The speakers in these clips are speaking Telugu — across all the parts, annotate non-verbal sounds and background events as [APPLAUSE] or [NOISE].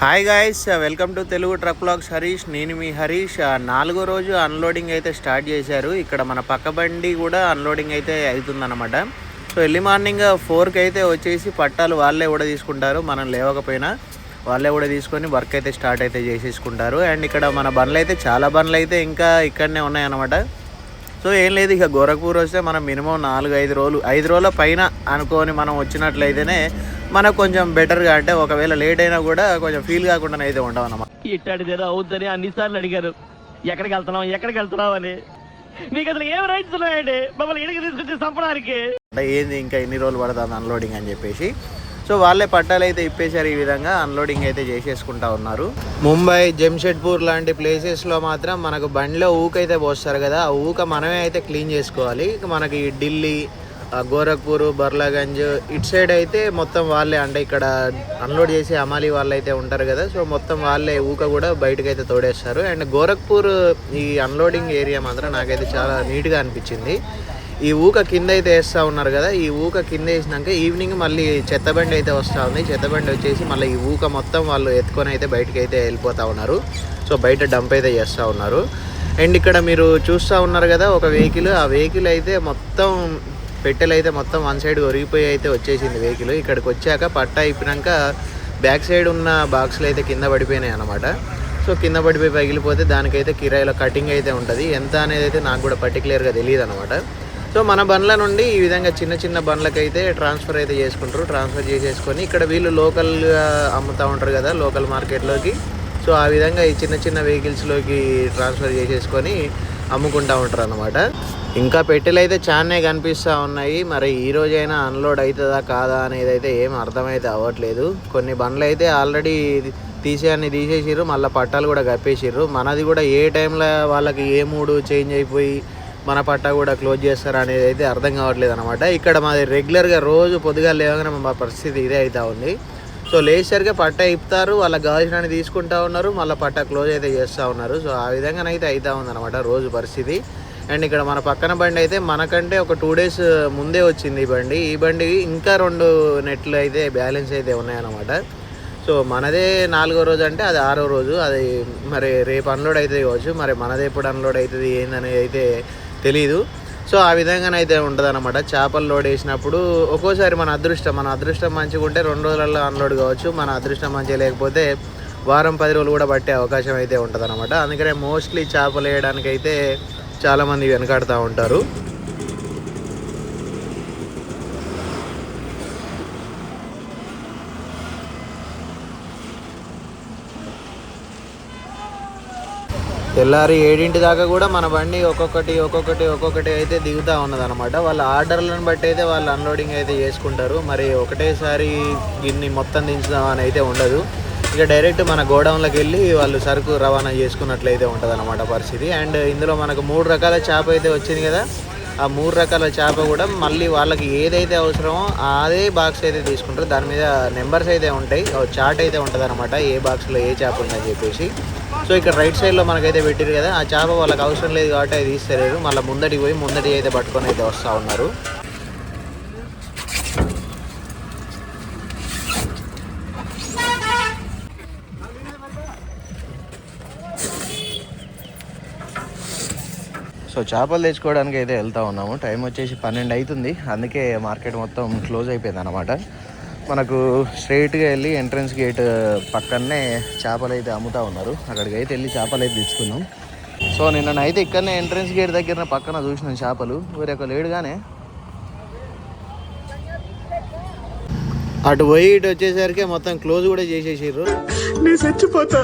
Hi guys welcome to Telugu truck blogs Harish నేను మీ హరీష్ ఆ, నాలుగో రోజు అన్లోడింగ్ అయితే స్టార్ట్ చేశారు. ఇక్కడ మన పక్క బండి కూడా అన్లోడింగ్ అయితే అవుతుందన్నమాట. సో ఎర్లీ మార్నింగ్ ఫోర్కి అయితే వచ్చేసి పట్టాలు వాళ్ళే కూడా తీసుకుంటారు. మనం లేవకపోయినా వాళ్ళే కూడా తీసుకొని వర్క్ అయితే స్టార్ట్ అయితే చేసేసుకుంటారు. అండ్ ఇక్కడ మన బండ్లు అయితే చాలా బండ్లు అయితే ఇంకా ఇక్కడనే ఉన్నాయన్నమాట. సో ఏం లేదు ఇక గోరఖ్పూర్ వస్తే మనం మినిమం నాలుగు ఐదు రోజులు ఐదు రోజుల పైన అనుకొని మనం వచ్చినట్లయితేనే మనకు కొంచెం బెటర్గా అంటే ఒకవేళ లేట్ అయినా కూడా కొంచెం ఫీల్ కాకుండా అయితే ఉంటాం అన్నమాట. ఇట్టాడిదేదో అవుద్దని అన్నిసార్లు అడిగారు. ఎక్కడికి వెళ్తున్నాం ఎక్కడికి వెళ్తున్నాం అని. మీకు అసలు ఏం రైట్స్ ఉన్నాయండి? మమ్మల్ని ఇడికి తీసుకొచ్చి చంపడానికి. అంటే ఏంది ఇంకా ఎన్ని రోజులు పడుతుంది అన్లోడింగ్ అని చెప్పేసి. సో వాళ్ళే పట్టాలు అయితే ఇప్పేశారు ఈ విధంగా. అన్లోడింగ్ అయితే చేసేసుకుంటా ఉన్నారు. ముంబై జంషెడ్పూర్ లాంటి ప్లేసెస్లో మాత్రం మనకు బండిలో ఊకైతే పోస్తారు కదా. ఆ ఊక మనమే అయితే క్లీన్ చేసుకోవాలి. మనకి ఢిల్లీ గోరఖ్పూర్ బర్లాగంజ్ ఇటు సైడ్ అయితే మొత్తం వాళ్ళే అంటే ఇక్కడ అన్లోడ్ చేసే అమాలి వాళ్ళు అయితే ఉంటారు కదా. సో మొత్తం వాళ్ళే ఊక కూడా బయటకు అయితే తోడేస్తారు. అండ్ గోరఖ్పూర్ ఈ అన్లోడింగ్ ఏరియా మాత్రం నాకైతే చాలా నీట్గా అనిపించింది. ఈ ఊక కింద అయితే వేస్తూ ఉన్నారు కదా ఈ ఊక కింద వేసినాక ఈవినింగ్ మళ్ళీ చెత్తబండి అయితే వస్తూ ఉంది. చెత్తబండి వచ్చేసి మళ్ళీ ఈ ఊక మొత్తం వాళ్ళు ఎత్తుకొని అయితే బయటకు అయితే వెళ్ళిపోతూ ఉన్నారు. సో బయట డంప్ అయితే చేస్తూ ఉన్నారు. అండ్ ఇక్కడ మీరు చూస్తూ ఉన్నారు కదా ఒక వెహికల్ ఆ వెహికల్ అయితే మొత్తం పెట్టెలు అయితే మొత్తం వన్ సైడ్ ఒరిగిపోయి అయితే వచ్చేసింది వెహికల్ ఇక్కడికి వచ్చాక పట్టా అయిపోయాక బ్యాక్ సైడ్ ఉన్న బాక్స్లు అయితే కింద పడిపోయినాయి అనమాట సో కింద పడిపోయి పగిలిపోతే దానికైతే కిరాయిలో కటింగ్ అయితే ఉంటుంది. ఎంత అనేది అయితే నాకు కూడా పర్టికులర్గా తెలియదు అనమాట సో మన బండ్ల నుండి ఈ విధంగా చిన్న చిన్న బండ్లకైతే ట్రాన్స్ఫర్ అయితే చేసుకుంటారు. ట్రాన్స్ఫర్ చేసేసుకొని ఇక్కడ వీళ్ళు లోకల్గా అమ్ముతూ ఉంటారు కదా లోకల్ మార్కెట్లోకి. సో ఆ విధంగా ఈ చిన్న చిన్న వెహికల్స్లోకి ట్రాన్స్ఫర్ చేసేసుకొని అమ్ముకుంటా ఉంటారు అనమాట ఇంకా పెట్టెలు అయితే చాలానే కనిపిస్తూ ఉన్నాయి. మరి ఈ రోజైనా అన్లోడ్ అవుతుందా కాదా అనేది అయితే ఏం అర్థమైతే అవ్వట్లేదు. కొన్ని బండ్లు అయితే ఆల్రెడీ తీసేయన్ని తీసేసిర్రు. మళ్ళీ పట్టాలు కూడా కప్పేసిర్రు. మనది కూడా ఏ టైంలో వాళ్ళకి ఏ మూడు చేంజ్ అయిపోయి మన పట్టా కూడా క్లోజ్ చేస్తారా అనేది అయితే అర్థం కావట్లేదు అనమాట ఇక్కడ మాది రెగ్యులర్గా రోజు పొద్దుగా లేవగానే మా పరిస్థితి ఇదే అవుతా ఉంది. సో లేచేసరికి పట్టా ఇప్పుతారు వాళ్ళకి కావాల్సిన తీసుకుంటా ఉన్నారు మళ్ళీ పట్టా క్లోజ్ అయితే చేస్తూ ఉన్నారు. సో ఆ విధంగానైతే అవుతా ఉందన్నమాట రోజు పరిస్థితి. అండ్ ఇక్కడ మన పక్కన బండి అయితే మనకంటే ఒక టూ డేస్ ముందే వచ్చింది ఈ బండి. ఈ బండి ఇంకా రెండు నెట్లు అయితే బ్యాలెన్స్ అయితే ఉన్నాయన్నమాట. సో మనదే నాలుగో రోజు అంటే అది ఆరో రోజు. అది మరి రేపు అన్లోడ్ అవుతుంది కావచ్చు మరి మనది ఎప్పుడు అన్లోడ్ అవుతుంది ఏందనేది అయితే తెలీదు. సో ఆ విధంగానైతే ఉంటుంది అనమాట చేపలు లోడ్ వేసినప్పుడు ఒక్కోసారి మన అదృష్టం మన అదృష్టం మంచిగా ఉంటే రెండు రోజులలో అన్లోడ్ కావచ్చు. మన అదృష్టం మంచిగా లేకపోతే వారం పది రోజులు కూడా పట్టే అవకాశం అయితే ఉంటుంది అనమాట అందుకనే మోస్ట్లీ చేపలు వేయడానికి అయితే చాలామంది వెనకాడుతూ ఉంటారు. తెల్లారి ఏడింటి దాకా కూడా మన బండి ఒక్కొక్కటి ఒక్కొక్కటి ఒక్కొక్కటి అయితే దిగుతూ ఉన్నదన్నమాట. వాళ్ళ ఆర్డర్లను బట్టి అయితే వాళ్ళు అన్లోడింగ్ అయితే చేసుకుంటారు. మరి ఒకటేసారి గిన్ని మొత్తం దించుదాం అని అయితే ఉండదు. ఇక డైరెక్ట్ మన గోడౌన్లోకి వెళ్ళి వాళ్ళు సరుకు రవాణా చేసుకున్నట్లయితే ఉంటుంది అనమాట పరిస్థితి. అండ్ ఇందులో మనకు మూడు రకాల చేప అయితే వచ్చింది కదా. ఆ మూడు రకాల చేప కూడా మళ్ళీ వాళ్ళకి ఏదైతే అవసరమో అదే బాక్స్ అయితే తీసుకుంటారు. దాని మీద నెంబర్స్ అయితే ఉంటాయి. చార్ట్ అయితే ఉంటుంది అనమాట ఏ బాక్స్లో ఏ చేప ఉందని చెప్పేసి. సో ఇక్కడ రైట్ సైడ్లో మనకైతే పెట్టారు కదా ఆ చేప వాళ్ళకి అవసరం లేదు కాబట్టి అది తీస్తలేరు మళ్ళీ ముందటికి పోయి ముందటి అయితే పట్టుకొని అయితే వస్తూ ఉన్నారు. సో చేపలు తెచ్చుకోవడానికి అయితే వెళ్తా ఉన్నాము. టైం వచ్చేసి పన్నెండు అవుతుంది. అందుకే మార్కెట్ మొత్తం క్లోజ్ అయిపోయింది అనమాట మనకు స్ట్రైట్గా వెళ్ళి ఎంట్రన్స్ గేట్ పక్కనే చేపలు అయితే అమ్ముతా ఉన్నారు. అక్కడికి అయితే వెళ్ళి చేపలు అయితే తెచ్చుకున్నాం. సో నిన్న అయితే ఇక్కడనే ఎంట్రన్స్ గేట్ దగ్గర పక్కన చూసిన చేపలు. వేరే ఒక లేడుగానే అటు పోయి ఇటు వచ్చేసరికి మొత్తం క్లోజ్ కూడా చేసేసారు నేను చచ్చిపోతా.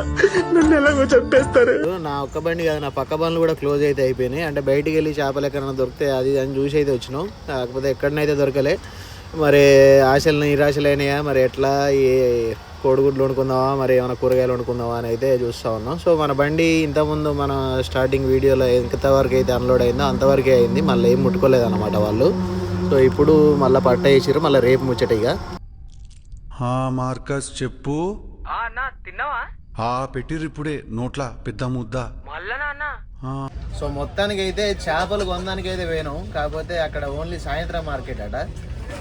నన్ను ఎలాగో చంపేస్తారు. నా ఒక్క బండి కాదు నా పక్క బండ్లు కూడా క్లోజ్ అయితే అయిపోయినాయి. అంటే బయటికి వెళ్ళి చేపలు ఎక్కడైనా దొరికితే అది అని చూసి అయితే వచ్చినాం. కాకపోతే ఎక్కడనైతే దొరకలే. మరి ఆశలు నిరాశలు అయినాయా? మరి ఎట్లా ఏ కోడిగుడ్లు వండుకుందామా? మరి ఏమైనా కూరగాయలు వండుకుందామా అని అయితే చూస్తూ ఉన్నాం. సో మన బండి ఇంతకుముందు మన స్టార్టింగ్ వీడియోలో ఎంతవరకు అయితే అన్లోడ్ అయిందో అంతవరకే అయింది. మళ్ళీ ఏం ముట్టుకోలేదు అనమాట వాళ్ళు. సో ఇప్పుడు మళ్ళీ పట్ట వేసిర్రు. మళ్ళీ రేపు ముచ్చటిగా హా మార్కస్ చెప్పు. తిన్నావా? హా పెట్టిర్రు ఇప్పుడే. నోట్ల పెద్ద ముద్ద. సో మొత్తానికి అయితే చేపలు కొనడానికి అయితే పోయినాం. కాకపోతే అక్కడ ఓన్లీ సాయంత్రం మార్కెట్ అట.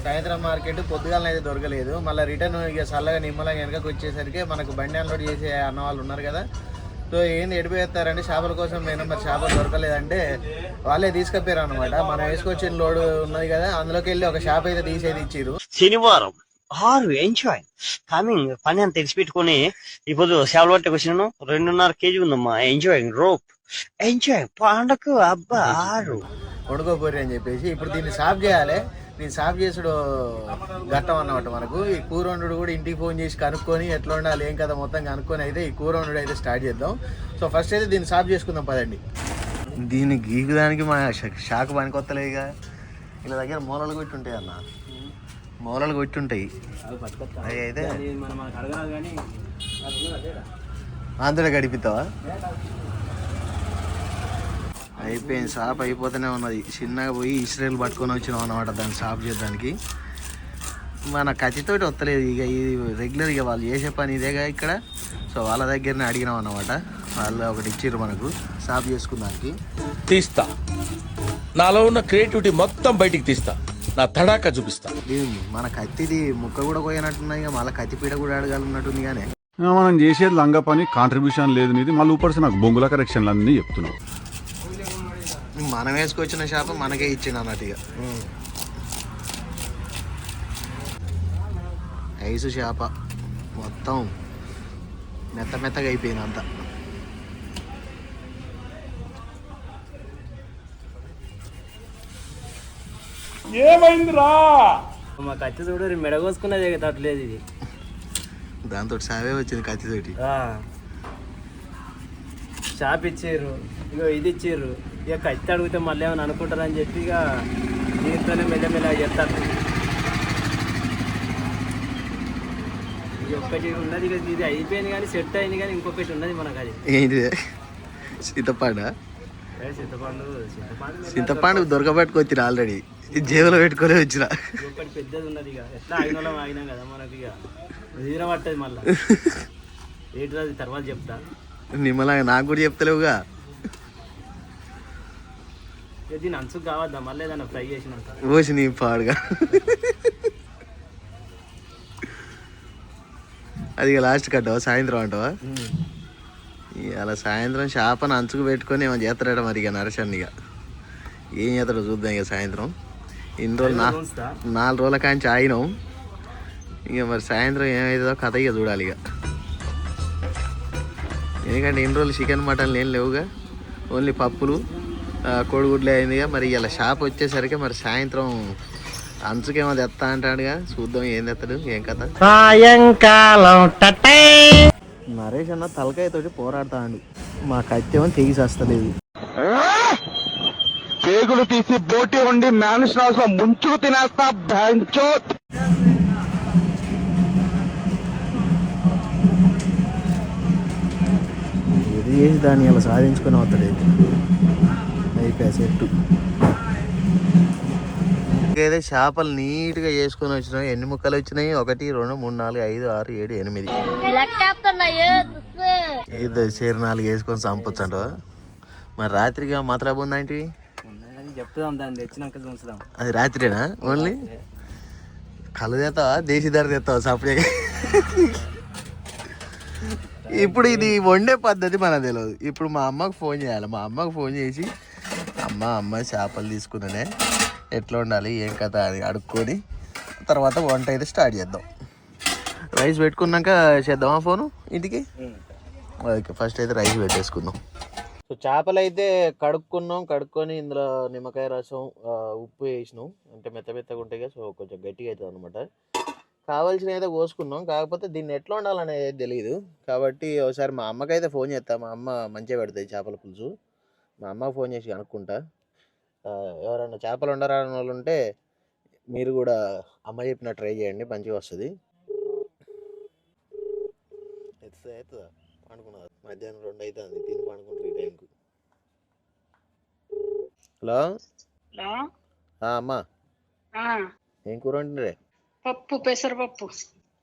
సాయంత్రం మార్కెట్ పొద్దుగాలను అయితే దొరకలేదు. మళ్ళీ రిటర్న్ ఇక చల్లగా నిమ్మలంగా వెనకకి వచ్చేసరికి మనకు బండి అన్లోడ్ చేసే అన్న వాళ్ళు ఉన్నారు కదా. సో ఏంది ఎడిపోతారంటే చేపల కోసం నేను మరి చేపలు దొరకలేదంటే వాళ్ళే తీసుకపోయారు అనమాట మనం వేసుకొచ్చిన లోడ్ ఉన్నది కదా అందులోకి వెళ్ళి ఒక షాప్ అయితే తీసేది ఇచ్చిర్రు. శనివారం ఆరు ఎంజాయ్. కమింగ్ పని అని తెలిసి పెట్టుకుని ఇప్పుడు సేవలు పట్టుకు వచ్చినాను రెండున్నర కేజీ ఉందమ్మా. ఎంజాయ్ రోప్. ఎంజాయ్. పండకు అబ్బా ఆరు. [LAUGHS] వండుకోపోరు అని చెప్పేసి ఇప్పుడు దీన్ని సాఫ్ చేయాలి. దీన్ని సాఫ్ చేసుడు ఘట్టం అన్నమాట మనకు. ఈ కూర వండుడు కూడా ఇంటికి ఫోన్ చేసి కనుక్కొని ఎట్లా ఉండాలి ఏం కదా మొత్తం కనుక్కొని అయితే ఈ కూర వండుడు అయితే స్టార్ట్ చేద్దాం. సో ఫస్ట్ అయితే దీన్ని సాఫ్ చేసుకుందాం పదండి. దీన్ని గీకుదానికి మా షాక్ పనికొత్తలే ఇక ఇలా దగ్గర మూలలు కొట్టి ఉంటాయి అన్న. మూలలు కొట్టి ఉంటాయి అవి అయితే అందులో గడిపిస్తావా అయిపోయింది. సాప్ అయిపోతూనే ఉన్నది. చిన్నగా పోయి ఇస్రాయల్ పట్టుకొని వచ్చినాం అనమాట దాన్ని సాఫ్ చేయడానికి. మన కత్తితోటి వస్తలేదు. ఇక ఇది రెగ్యులర్ ఇక వాళ్ళు చేసే పని ఇదేగా ఇక్కడ. సో వాళ్ళ దగ్గరనే అడిగినాం అనమాట వాళ్ళు ఒకటి ఇచ్చిర్రు మనకు. సాఫ్ చేసుకున్నానికి తీస్తా. నాలో ఉన్న క్రియేటివిటీ మొత్తం బయటికి తీస్తా. నా తడాక చూపిస్తా. మన కత్తిది ముక్క కూడా పోయినట్టున్నాయి. ఇక మళ్ళీ కత్తిపీట కూడా అడగాలన్నట్టుంది కానీ మనం చేసేది లంగ పని కాంట్రిబ్యూషన్ లేదు నీది మళ్ళీ ఊపర్సి నాకు బొంగుల కరెక్షన్లు అన్నీ చెప్తున్నావు. మనం వేసుకొచ్చిన షాప్ మనకే ఇచ్చింది అన్నట్టు ఇక. ఐసు చేప మొత్తం మెత్త మెత్తగా అయిపోయింది అంతా. మా కత్తి చూడు మెడగోసుకున్నది తట్టలేదు ఇది. దాంతో సావే వచ్చింది కత్తితోటి షాప్ ఇచ్చారు ఇగో ఇది ఇచ్చారు. ఇక కత్తి అడిగితే మళ్ళీ ఏమైనా అనుకుంటారని చెప్పి ఇక దీంతోనే మెల్లమెల్ల చెప్తారు. ఇది ఒక్కటి ఉన్నది ఇక ఇది అయిపోయింది కానీ సెట్ అయింది కానీ ఇంకొకటి ఉన్నది మనకు అది ఏంటిది చింతపండు ఏ చింతపండు చింతపండు దొరకబెట్టుకొచ్చిన ఆల్రెడీ. జేబులో పెట్టుకొని వచ్చిన ఇంకొకటి పెద్దది ఉన్నది ఇక. ఎట్లా ఆగిన ఆగినాం కదా మనకి ఇక. తీర పట్టదు మళ్ళీ అది తర్వాత చెప్తా. నిమ్మలాగా నాకు కూడా చెప్తలేవుగా. దీని అంచుకు కావద్దా? మళ్ళీ ఏదైనా ఫ్రై చేసినాక. పోసి నీ పాడుగా. అది ఇక లాస్ట్ కట్టవా సాయంత్రం అంటావా? అలా సాయంత్రం చేపను అంచుకు పెట్టుకొని ఏమో చేస్తాడట మరి ఇక నరసన్ని ఇక. ఏం చేస్తాడో చూద్దాం ఇక సాయంత్రం. ఇన్ని రోజులు నా నాలుగు రోజుల కాంచి ఆగినాం. ఇక మరి సాయంత్రం ఏమవుతుందో కథ ఇక చూడాలి ఇక. ఎందుకంటే ఇన్ని రోజులు చికెన్ మటన్లు ఏం లేవుగా. ఓన్లీ పప్పులు. కోడిగుడ్లు అయింది ఇక మరి ఇలా షాప్ వచ్చేసరికి మరి సాయంత్రం అంచుకేమో తెస్తా అంటాడుగా. చూద్దాం ఏం తెస్తాడు ఏం కథ. సాయంకాలం టటై. నరేష్ అన్న తలకాయతోటి పోరాడుతాడు. మా కత్తేమో తెగి వస్తలేదు పేగులు తీసి బోటి ఉండి మ్యాన్స్ హౌస్లో ముంచుకు తినేస్తా బ్యాంచో ఇది చేసి దాన్ని ఇలా సాధించుకొని వస్తాడు అయిపోయా చెట్టు ఏదో చేపలు నీట్గా చేసుకొని వచ్చినాయి. ఎన్ని ముక్కలు వచ్చినాయి? ఒకటి రెండు మూడు నాలుగు ఐదు ఆరు ఏడు ఎనిమిది. ఇది చేరు నాలుగు వేసుకొని చంపొచ్చు అంటవా మరి రాత్రిగా మాత్రం ఉందా ఏంటి? చెప్తాం దాన్ని తెచ్చినాక చూస్తాం. అది రాత్రేనా? ఓన్లీ? కళ్ళు తెస్తావా దేశీ ధర తెస్తావా సపరేట్ ఇప్పుడు ఇది వండే పద్ధతి మనకు తెలియదు ఇప్పుడు మా అమ్మకు ఫోన్ చేయాలి. మా అమ్మకు ఫోన్ చేసి అమ్మ అమ్మ చేపలు తీసుకున్నానే ఎట్లా ఉండాలి ఏం కథ అని అడుక్కొని తర్వాత వంట అయితే స్టార్ట్ చేద్దాం. రైస్ పెట్టుకున్నాక చేద్దామా ఫోను? ఇంటికి? ఓకే ఫస్ట్ అయితే రైస్ పెట్టేసుకుందాం. సో చేపలు అయితే కడుక్కున్నాం కడుక్కొని ఇందులో నిమ్మకాయ రసం ఉప్పు వేసినాం. అంటే మెత్త మెత్తగా ఉంటాయి కదా సో కొంచెం గట్టిగా అవుతుంది అనమాట కావాల్సిన అయితే కోసుకున్నాం. కాకపోతే దీన్ని ఎట్లా ఉండాలనేది తెలియదు కాబట్టి ఒకసారి మా అమ్మకైతే ఫోన్ చేస్తా. మా అమ్మ మంచిగా పెడతాయి చేపల పులుసు. మా అమ్మకి ఫోన్ చేసి కనుక్కుంటా. ఎవరైనా చేపలు వండరాని వాళ్ళు ఉంటే మీరు కూడా అమ్మ చెప్పిన ట్రై చేయండి మంచిగా వస్తుంది. ఎత్తుతా ఎత్తుదా పండుకున్నది మధ్యాహ్నం రెండు అవుతుంది తిని పండుకుంటారు ఈ టైంకు. హలో? హలో? ఆ, అమ్మా. ఆ, ఏం కూర వండినరే? పప్పు పెసరపప్పు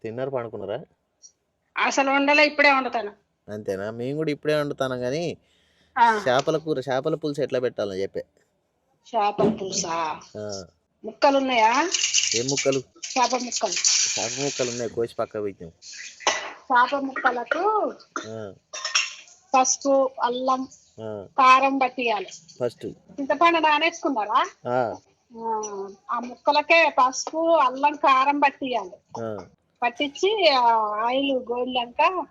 తిన్నారు పండుకున్నారా? అసలు వండలే ఇప్పుడే వండుతాను. అంతేనా? మేము కూడా ఇప్పుడే వండుతాను కానీ చేపల కూర చేపల పులుసు ఎట్లా పెట్టాలని చెప్పే. చేపల పులుసా? ఆ, ముక్కలు ఉన్నాయా ఏ ముక్కలు? చేప ముక్కలు. చేప ముక్కలు ఉన్నాయి కోసి పక్క పెట్టినాం. చేప ముక్కలకు పసుపు అల్లం కారం పట్టియాలి. ఫస్ట్. చింతపండు నానేసుకున్నారా? ఆ, ముక్కలకే పసుపు అల్లం కారం పట్టియాలి. పట్టించి ఆయిల్ గోలినాక.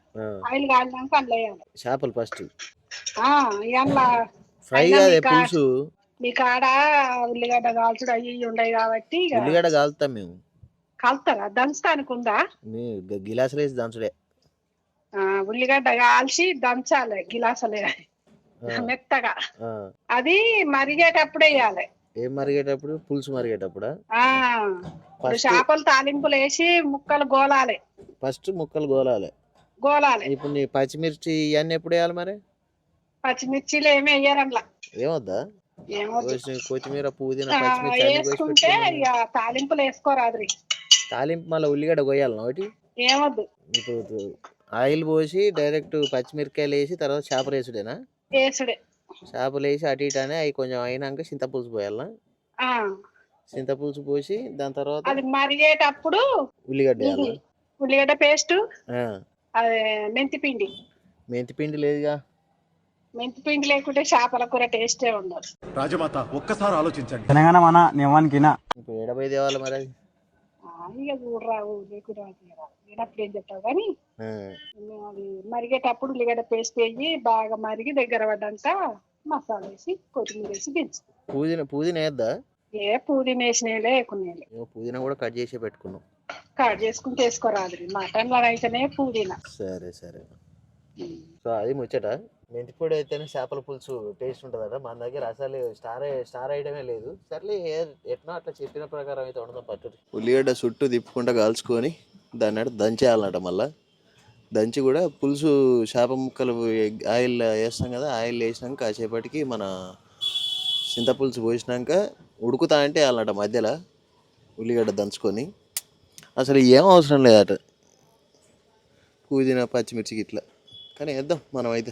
ఆయిల్ కాలినాక అందులో వేయాలి. చేపలు ఫస్ట్. ఆ, ఇవాళ ఫ్రై కాదే మీ కా- పులుసు? మీ కాడ ఉల్లిగడ్డ కాల్చుడు అవి ఇవి ఉండవు కాబట్టి ఉల్లిగడ్డ కాలుతాం మేము. కలుతారా? దంచడానికి ఉందా? గిలాసులు వేసి దంచుడే. ఉల్లిగడ్డ కాల్చి దంచాలి గిలాసలే. మెత్తగా. అది మరిగేటప్పుడు వేయాలి ఏం మరిగేటప్పుడు? పులుసు మరిగేటప్పుడా? చేపలు తాలింపులు వేసి ముక్కలు గోలాలి. ఫస్ట్ ముక్కలు గోలాలి. గోలాలి. ఇప్పుడు నీ పచ్చిమిర్చి ఇవన్నీ ఎప్పుడు వేయాలి మరి? పచ్చిమిర్చిలు ఏమి వేయరంలా ఏమొద్దా? ఏమో కోసి కొత్తిమీర పుదీనా వేసుకుంటే తాలింపులు వేసుకోరాదు తాలింపు మళ్ళీ ఉల్లిగడ్డ కొయ్యాలి ఒకటి? ఏమొద్దు. ఇప్పుడు ఆయిల్ పోసి డైరెక్ట్ పచ్చిమిరకాయలు వేసి తర్వాత చేపలు వేసుడేనా? వేసుడే. చేపలు వేసి అటు ఇటు అని అవి కొంచెం అయినాక చింతపులుసు పోయాలా? ఆ. చింతపులుసు పోసి దాని తర్వాత అది మరిగేటప్పుడు ఉల్లిగడ్డ వేయాలా? ఉల్లిగడ్డ పేస్ట్ మెంతి పిండి మెంతి పిండి లేదుగా? మెంతి పిండి లేకుంటే చేపల కూర టేస్టే ఉండదు. రాజమాత ఒక్కసారి ఆలోచించండి. తెలంగాణ మన నియమానికినా ఇప్పుడు ఎడబై తేవాలి మరి అది? ఇక. నేనప్పుడు ఏం చెప్తావు కానీ అది మరిగేటప్పుడు ఉల్లిగడ్డ పేస్ట్ వేసి బాగా మరిగి దగ్గర పడ్డాక మసాలా వేసి కొత్తిమీర వేసి దించు పుదీనా పుదీనా వేద్దా ఏ పుదీనా వేసినలే వేకునేలే ఏమో పుదీనా కూడా కట్ చేసి పెట్టుకున్నాం. కట్ చేసుకుంటే వేసుకోరాదు మటన్లో అయితేనే పుదీనా. సరే సరే. సో అది ముచ్చట. మెంతిపొడి అయితేనే చేపల పులుసు టేస్ట్ ఉంటుందట. మన దగ్గర అసలు స్టార్ స్టార్ ఐటమే లేదు. సర్లే ఎట్నో అట్లా చెప్పిన ప్రకారం అయితే ఉండదాం పట్టు ఉల్లిగడ్డ చుట్టూ తిప్పుకుంటా కాల్చుకొని దాన్ని దంచేయాలన్నట మళ్ళా. దంచి కూడా పులుసు చేప ముక్కలు ఆయిల్ వేస్తాం కదా ఆయిల్ వేసినాక కాసేపటికి మన చింతపులుసు పోసినాక ఉడుకుతా అంటే వేయాలన్నట మధ్యలో ఉల్లిగడ్డ దంచుకొని. అసలు ఏం అవసరం లేదట. పుదీనా పచ్చిమిర్చికి ఇట్లా కానీ వేద్దాం మనం అయితే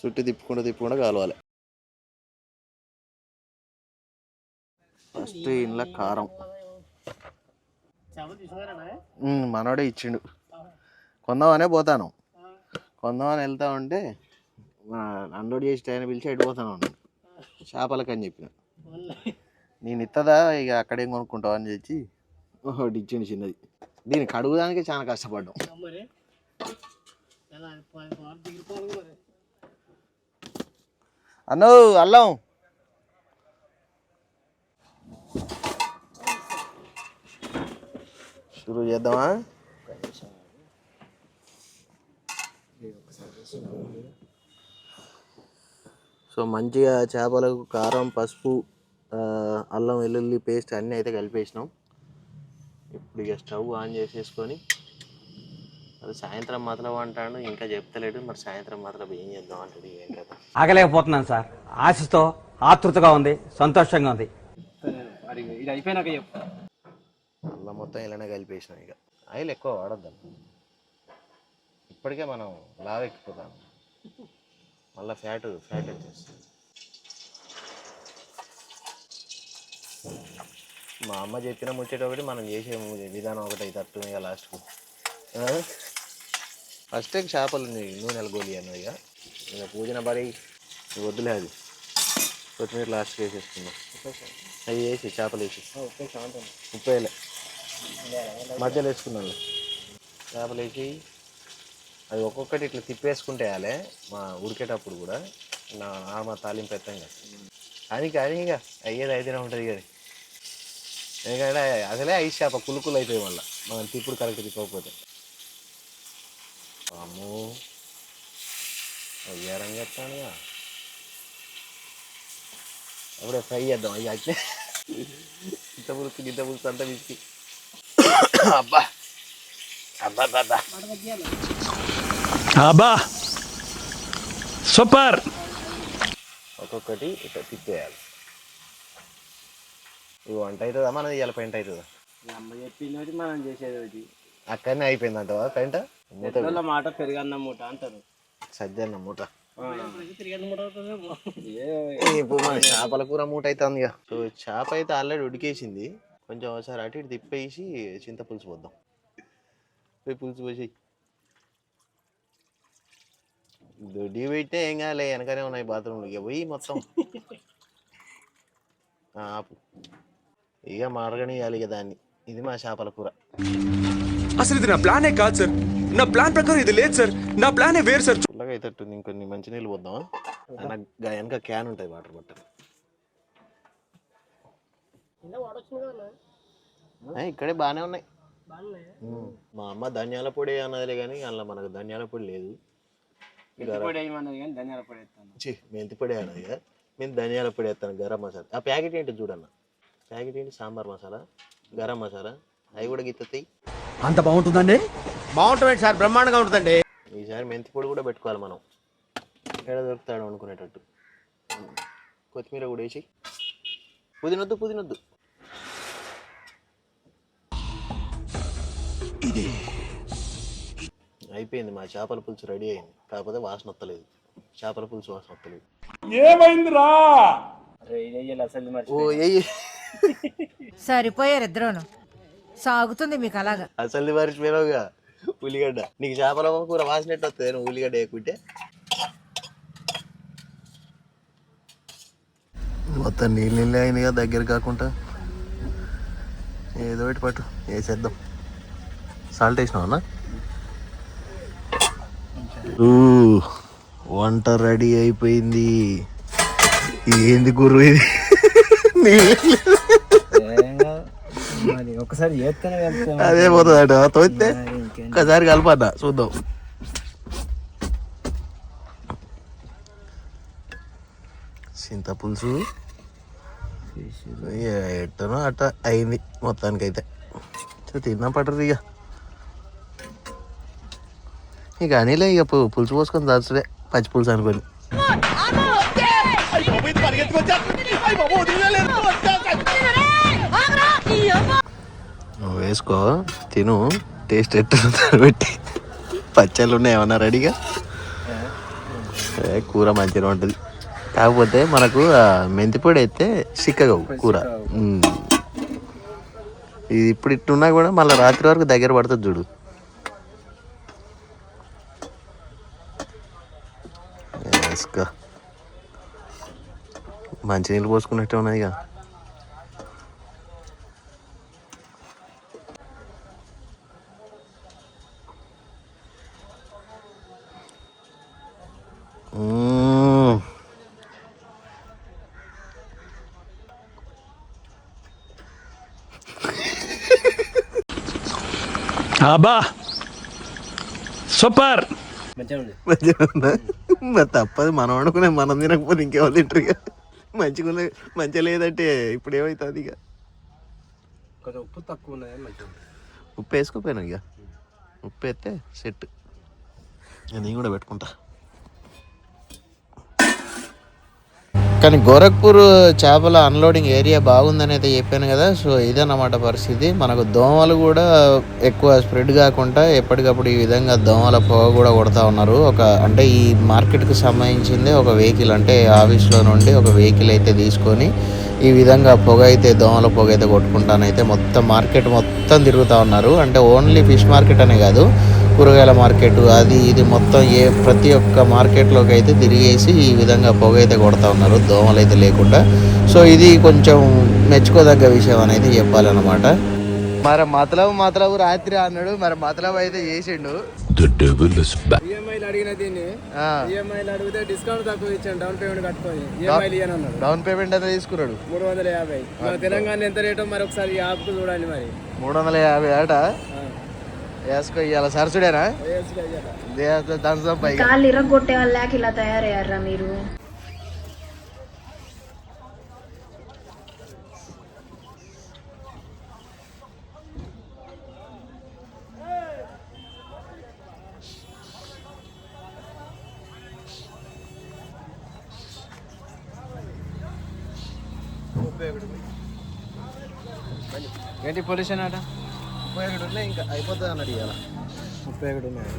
చుట్టూ తిప్పుకుంటూ తిప్పుకుంటూ కాలవాలి. ఫస్ట్ ఇంట్లో కారం. మనోడే ఇచ్చిండు. కొందామనే పోతాను. కొందామని వెళ్తా ఉంటే అన్లోడ్ చేసి టైం పిలిచి ఎడిపోతాను అన్నాడు. చేపలకి అని చెప్పిన. నేను ఇత్తదా? ఇక అక్కడేం కొనుక్కుంటావు అని చెప్పి ఒకటి చిన్నది. దీన్ని కడుగుదానికి చాలా కష్టపడ్డాం. అన్నో అల్లం. షురూ చేద్దామా? సో మంచిగా చేపలకు కారం పసుపు అల్లం వెల్లుల్లి పేస్ట్ అన్నీ అయితే కలిపేసినాం. ఇప్పుడు ఇక స్టవ్ ఆన్ చేసేసుకొని అది సాయంత్రం మాత్రం అంటాడు ఇంకా చెప్తలేడు. మరి సాయంత్రం మాత్రం ఏం చేద్దాం అంటాడు ఏం కదా ఆగలేకపోతున్నాను సార్. ఆశతో ఆతృతగా ఉంది సంతోషంగా ఉంది. ఇది అయిపోయినాక చెప్పు. అల్లం మొత్తం ఇలానే కలిపేసినాం ఇక. ఆయిల్ ఎక్కువ వాడద్దాం. ఇప్పటికే మనం లావ్ ఎక్కిపోతాం. మళ్ళీ ఫ్యాట్ ఫ్యాట్ వచ్చేస్తుంది. మా అమ్మ చెప్పిన ముచ్చట ఒకటి మనం చేసే విధానం ఒకటి అయితే అట్టు ఇక లాస్ట్కు. ఫస్ట్ చేపలు నూనెలు గోలి అన్నది ఇక. ఇక పూజన బరి వద్దులే అది. కొత్తిమీర లాస్ట్ వేసేసుకుందాం. అవి వేసి చేపలు వేసి వేయలే మధ్యలో వేసుకున్నాను చేపలు వేసి అది ఒక్కొక్కటి ఇట్లా తిప్పేసుకుంటే వేయాలి మా ఉడికేటప్పుడు కూడా నా నార్మల్ తాలింపు ఎత్తంగా అది కానీ ఇక అయ్యేది అయితేనే ఉంటుంది కదా ఎందుకంటే అసలే ఐస్ చేప కులుకులు అవుతాయి మళ్ళీ మనం తిప్పుడు కరెక్ట్ తిప్పకపోతే. అమ్మో. అయ్యారం చెప్తానుగా అప్పుడే ఫ్రై చేద్దాం అయ్యి అయితే ఇంత పులుసు ఇంత పులుసు అంతా పిసికి అబ్బా అబ్బా అబ్బా. అబ్బా! సూపర్! ఒక్కొక్కటి ఇట్లా తిప్పేయాలి ఇవి వంట అవుతుందా మనది ఇవాళ పెంట అవుతుందా అమ్మ చెప్పింది మనం చేసేది ఒకటి అక్కడనే అయిపోయింది అంటవా మూత మాట పెరుగన్న మూట అంటారు. సజ్జన్న మూట. ఇప్పుడు మన చేపల కూర మూట అవుతుంది ఇక సో చేప అయితే ఆల్రెడీ ఉడికేసింది. కొంచెం ఒకసారి అటు ఇటు తిప్పేసి చింతపులుసు పోద్దాం. పోయి పులుసు పోసి దొడ్డి పెట్టే ఏం కాలే వెనకనే ఉన్నాయి బాత్రూమ్లు. ఇక పోయి మొత్తం. [LAUGHS] ఆ, ఆపు. ఇక మరగనియాలి ఇక దాన్ని. ఇది మా చేపల కూర. అసలు ఇది నా ప్లానే కాదు సార్. నా ప్లాన్ ప్రకారం ఇది లేదు సార్. నా ప్లానే వేరు సార్. చల్లగా అయితట్టుంది. ఇంకొన్ని మంచినీళ్ళు పోద్దామా? వెనక వెనక క్యాన్ ఉంటుంది వాటర్ బట్టలు ఇక్కడే బాగానే ఉన్నాయి. మా అమ్మ ధనియాల పొడి అన్నదిలే కానీ అందులో మనకు ధనియాల పొడి లేదు. మెంతి పొడి అన్నది కదా? నేను ధనియాల పొడి వేస్తాను గరం మసాలా. ఆ ప్యాకెట్ ఏంటి చూడన్న? ప్యాకెట్ ఏంటి? సాంబార్ మసాలా గరం మసాలా అవి కూడా గిత్తాయి అంత బాగుంటుందండి? బాగుంటుంది సార్ బ్రహ్మాండంగా ఉంటుందండి. ఈసారి మెంతి పొడి కూడా పెట్టుకోవాలి మనం. ఎక్కడ దొరుకుతాడు అనుకునేటట్టు. కొత్తిమీర కూడా వేసి. పుదినొద్దు పుదినొద్దు. అయిపోయింది మా చేపల పులుసు రెడీ అయింది. కాకపోతే వాసన వస్తలేదు. చేపల పులుసు వాసన వస్తలేదు. ఓ ఎయ్యి సరిపోయారు ఇద్దరును. సాగుతుంది మీకు అలాగా. అసలు మర్చిపోయావుగా ఉల్లిగడ్డ. నీకు చేపల కూర వాసినట్టు వస్తుంది? నువ్వు ఉల్లిగడ్డ వేయకుంటే. మొత్తం నీళ్ళు నీళ్ళు అయిందిగా దగ్గర కాకుండా. ఏదో ఒకటి పట్టు వేసేద్దాం. సాల్ట్ వేసినావా వంట రెడీ అయిపోయింది. ఏంది గురు ఇది? ఒకసారి అదే పోతుంది అట తోస్తే ఒకసారి కలపన్న చూద్దాం. చింత పులుసు ఎట్టనో అట్ట అయింది మొత్తానికైతే. సో తిన్నాం పట్టరు ఇక ఇక అనిలే ఇక పులుసు పోసుకొని దాచుడే పచ్చి పులుసు అనుకొని. నువ్వు వేసుకో తిను. టేస్ట్ ఎట్టుందో పెట్టి. పచ్చళ్ళు ఉన్నాయి? ఏమన్నా రెడీగా? కూర మంచిగా ఉంటుంది. కాకపోతే మనకు ఆ మెంతి పొడి అయితే చిక్కగా కూర. ఇది ఇప్పుడు ఇట్టున్నా కూడా మళ్ళీ రాత్రి వరకు దగ్గర పడుతుంది చూడు. వేసుకో మంచినీళ్ళు పోసుకున్నట్టే ఉన్నాయి ఇక మ్మ్. అబ్బా సూపర్ మంచిగా ఉందా? మరి తప్పదు మనం అనుకునే మనం తినకపోతే ఇంకెవరు తింటారు ఇక. మంచిగా మంచిగా లేదంటే ఇప్పుడు ఏమవుతుంది ఇక? కొంచెం ఉప్పు తక్కువ ఉన్నది ఉప్పు వేసుకోపోయాను ఇక? ఉప్పు వేస్తే సెట్. నేను కూడా పెట్టుకుంటా. కానీ గోరఖ్పూర్ చేపల అన్లోడింగ్ ఏరియా బాగుందని అయితే చెప్పాను కదా సో ఇదన్నమాట పరిస్థితి. మనకు దోమలు కూడా ఎక్కువ స్ప్రెడ్ కాకుండా ఎప్పటికప్పుడు ఈ విధంగా దోమల పొగ కూడా కొడతా ఉన్నారు. ఒక అంటే ఈ మార్కెట్కి సంబంధించింది ఒక వెహికల్ అంటే ఆఫీస్లో నుండి ఒక వెహికల్ అయితే తీసుకొని ఈ విధంగా పొగ అయితే దోమల పొగ అయితే కొట్టుకుంటానైతే మొత్తం మార్కెట్ మొత్తం తిరుగుతూ ఉన్నారు. అంటే ఓన్లీ ఫిష్ మార్కెట్ అనే కాదు కూరగాయల మార్కెట్ అది ఇది మొత్తం ఏ ప్రతి ఒక్క మార్కెట్లోకి అయితే తిరిగేసి ఈ విధంగా పొగ అయితే కొడతా ఉన్నారు దోమలు అయితే లేకుండా. సో ఇది కొంచెం మెచ్చుకోదగ్గ విషయం అనేది చెప్పాలన్నమాట. మరి మతలబు మతలబు రాత్రి అన్నాడు మరి మతలబు అయితే చేసిండు. ఈఎంఐలు అడిగిన దీన్ని? ఆ, ఈఎంఐలు అడిగితే డిస్కౌంట్ తక్కువ ఇచ్చాను డౌన్ పేమెంట్ అయితే తీసుకున్నాడు? మూడు వందల యాభై. తెలంగాణ ఎంత రేటో? మరి ఒకసారి ఈ యాప్కు చూడాలి మరి. మూడు వందల యాభై ఆట? వేసుకో ఇవాళ సరసుడేనా? దాని పైగా కాళ్ళు ఇరగొట్టే వాళ్ళకి ఇలా తయారయ్యారా మీరు? ఏంటి పొల్యూషన్ ఆట? ముప్పై ఒకటి ఉన్నాయి ఇంకా అయిపోతుంది అన్నట్టు ఇవాళ. ముప్పై ఒకటి ఉన్నాయి.